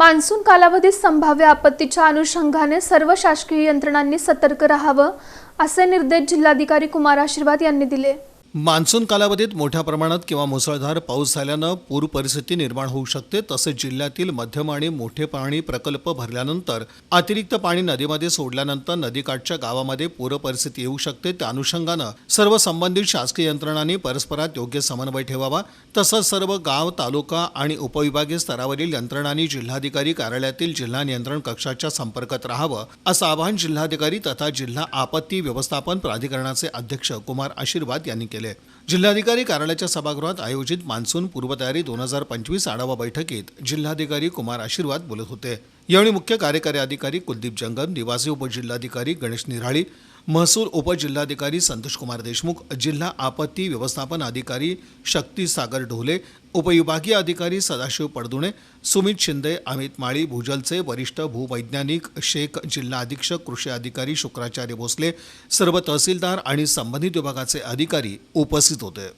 Monsoon कालावधीत संभाव्य आपत्तीच्या अनुषंगाने सर्व शासकीय यंत्रणांनी सतर्क राहावं असे निर्देश जिल्हाधिकारी कुमार आशीर्वाद यांनी दिले. मान्सून कालावधीत मोठ्या प्रमाणात किंवा मुसळधार पाऊस झाल्यानं पूर परिस्थिती निर्माण होऊ शकते तसेच जिल्ह्यातील मध्यम आणि मोठे पाणी प्रकल्प भरल्यानंतर अतिरिक्त पाणी नदीमध्ये सोडल्यानंतर नदीकाठच्या गावामध्ये पूर परिस्थिती येऊ शकते. त्या अनुषंगानं सर्व संबंधित शासकीय यंत्रणांनी परस्परात योग्य समन्वय ठेवावा. तसंच सर्व गाव तालुका आणि उपविभागीय स्तरावरील यंत्रणांनी जिल्हाधिकारी कार्यालयातील जिल्हा नियंत्रण कक्षाच्या संपर्कात राहावं असं आवाहन जिल्हाधिकारी तथा जिल्हा आपत्ती व्यवस्थापन प्राधिकरणाचे अध्यक्ष कुमार आशीर्वाद यांनी केलं. जिल्हाधिकारी कार्यालयाच्या सभागृहात आयोजित मान्सून पूर्वतयारी दोन हजार पंचवीस आढावा बैठकीत जिल्हाधिकारी कुमार आशीर्वाद बोलत होते. यावेळी मुख्य कार्यकारी अधिकारी कुलदीप जंगम निवासी उपजिल्हाधिकारी गणेश निराळी महसूल उपजिल्हाधिकारी संतोषकुमार देशमुख जिल्हा आपत्ती व्यवस्थापन अधिकारी शक्ती सागर ढोले उपविभागीय अधिकारी सदाशिव पडदुणे सुमित शिंदे अमित माळी भूजलचे वरिष्ठ भूवैज्ञानिक शेख जिल्हा अधीक्षक कृषी अधिकारी शुक्राचार्य भोसले सर्व तहसीलदार आणि संबंधित विभागाचे अधिकारी उपस्थित होते.